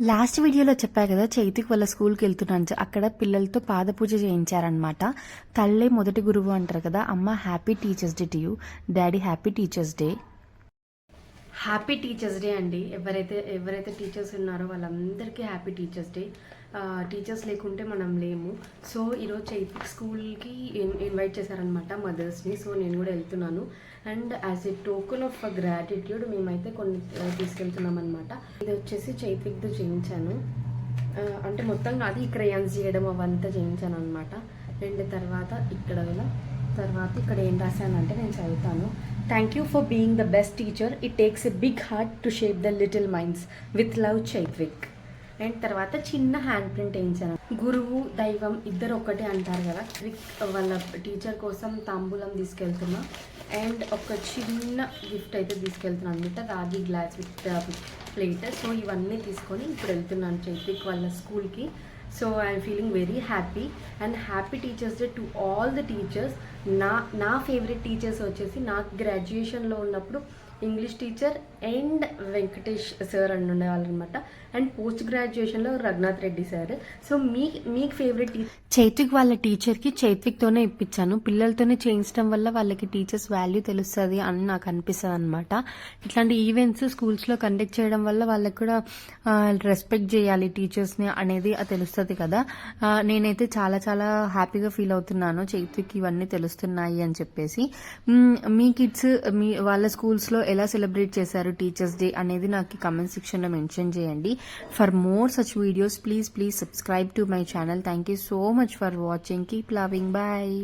Last వీడియోలో చెప్పా కదా చైతికి వాళ్ళ స్కూల్కి వెళ్తున్నాను అక్కడ పిల్లలతో పాదపూజ చేయించారనమాట తల్లే మొదటి గురువు అంటారు కదా అమ్మ happy teachers day to you daddy happy teachers day. Happy teachers day అండి. ఎవరైతే ఎవరైతే టీచర్స్ ఉన్నారో వాళ్ళందరికీ హ్యాపీ టీచర్స్ డే టీచర్స్ లేకుంటే మనం లేము. సో ఈరోజు చైతిక్ స్కూల్కి ఇన్వైట్ చేశారనమాట మదర్స్ని. సో నేను కూడా వెళ్తున్నాను. And as a token of gratitude మేమైతే కొన్ని తీసుకెళ్తున్నాం అనమాట ఇది వచ్చేసి చైతిక్తో చేయించాను. అంటే మొత్తం అది క్రయాన్స్ చేయడం అవంతా చేయించాను అనమాట అండ్ తర్వాత ఇక్కడ తర్వాత ఇక్కడ ఏం రాశానంటే నేను చదువుతాను. Thank you for being the best teacher it takes a big heart to shape the little minds with love Chaitvik and తర్వాత చిన్న హ్యాండ్ ప్రింట్ వేయించాను గురువు దైవం ఇద్దరు ఒకటే అంటారు కదా? వాళ్ళ టీచర్ కోసం తాంబూలం తీసుకెళ్తున్నా. అండ్ ఒక చిన్న గిఫ్ట్ అయితే తీసుకెళ్తున్నాను. అనమాట రాగి గ్లాస్ విత్ ప్లేట్ సో ఇవన్నీ తీసుకొని ఇప్పుడు వెళ్తున్నాను చైత్విక్ వాళ్ళ స్కూల్కి so I'm feeling very happy and happy teachers day to all the teachers నా నా ఫేవరెట్ టీచర్స్ వచ్చేసి నాకు గ్రాడ్యుయేషన్లో ఉన్నప్పుడు English teacher and Venkatesh sir అని ఉండేవాళ్ళు అనమాట అండ్ పోస్ట్ గ్రాడ్యుయేషన్లో రఘునాథ్ రెడ్డి సార్. సో మీ మీకు ఫేవరెట్ చైత్విక్ వాళ్ళ టీచర్కి చైత్విక్తోనే ఇప్పించాను. పిల్లలతోనే చేయించడం వల్ల వాళ్ళకి టీచర్స్ వాల్యూ తెలుస్తుంది అని నాకు అనిపిస్తుంది అనమాట ఇట్లాంటి ఈవెంట్స్ స్కూల్స్లో కండక్ట్ చేయడం వల్ల వాళ్ళకి కూడా రెస్పెక్ట్ చేయాలి టీచర్స్ని అనేది అది తెలుస్తుంది కదా. నేనైతే చాలా చాలా హ్యాపీగా ఫీల్ అవుతున్నాను. చైత్విక్ ఇవన్నీ తెలుస్తున్నాయి అని చెప్పేసి. మీ కిడ్స్ మీ వాళ్ళ స్కూల్స్లో ఎలా సెలబ్రేట్ చేశారు టీచర్స్ డే అనేది నాకు కమెంట్ సెక్షన్లో మెన్షన్ చేయండి. For more such videos please please subscribe to my channel thank you so much for watching keep loving bye